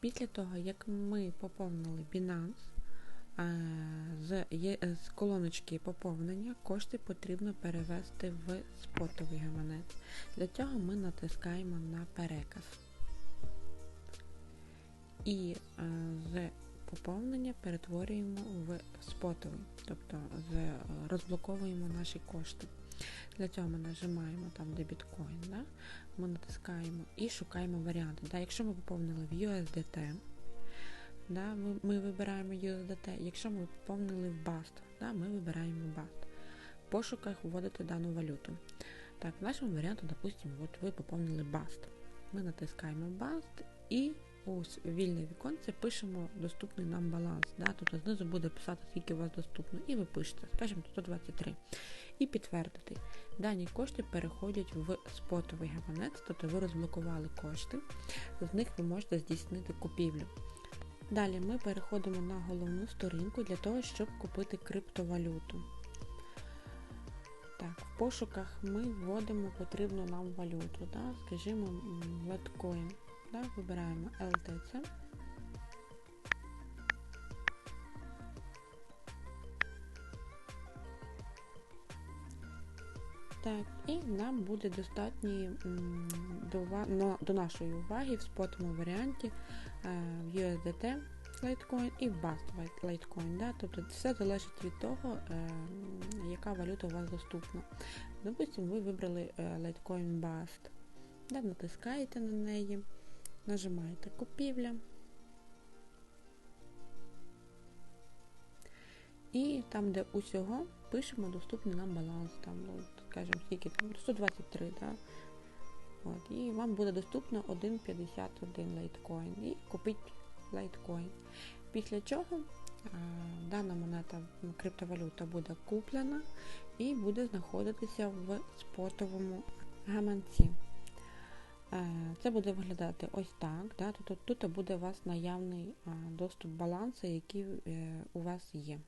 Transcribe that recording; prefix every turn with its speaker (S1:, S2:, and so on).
S1: Після того, як ми поповнили Binance, з, з колоночки поповнення кошти потрібно перевести в спотовий гаманець. Для цього ми натискаємо на переказ. І з поповнення перетворюємо в спотовий, тобто розблоковуємо наші кошти. Для цього ми нажимаємо там, де біткоін, да? ми натискаємо і шукаємо варіанти. Да? Якщо ми поповнили в USDT, да, ми, ми вибираємо USDT. Якщо ми поповнили в BAST, да, ми вибираємо BAST. В пошуках вводити дану валюту. Так, в нашому варіанту, допустимо, от ви поповнили BAST. Ми натискаємо BAST і ось вільне віконце пишемо доступний нам баланс. Да? Тобто знизу буде писати, скільки у вас доступно, і ви пишете, скажімо, 123. І підтвердити. Дані кошти переходять в спотовий гаманець, тобто ви розблокували кошти, з них ви можете здійснити купівлю. Далі ми переходимо на головну сторінку для того, щоб купити криптовалюту. Так, В пошуках ми вводимо потрібну нам валюту. Да? Скажімо, Litecoin. Да? Вибираємо LTC. Так, і нам буде достатньо до до нашої уваги в спотовому варіанті в е, USDT Litecoin і в BAST Litecoin. Да? Тобто все залежить від того, е, яка валюта у вас доступна. Допустимо, ви вибрали е, Litecoin BAST. Да? Натискаєте на неї, нажимаєте купівля. І там, де усього, пишемо доступний нам баланс. Там, ну, скажімо, скільки там, 123, да? От, І вам буде доступно 1,51 лайткоін. І купіть лайткоін. Після чого а, дана монета, криптовалюта буде куплена і буде знаходитися в спотовому гаманці. Це буде виглядати ось так. Да? Тут, тут буде у вас наявний доступ балансу, який е, у вас є.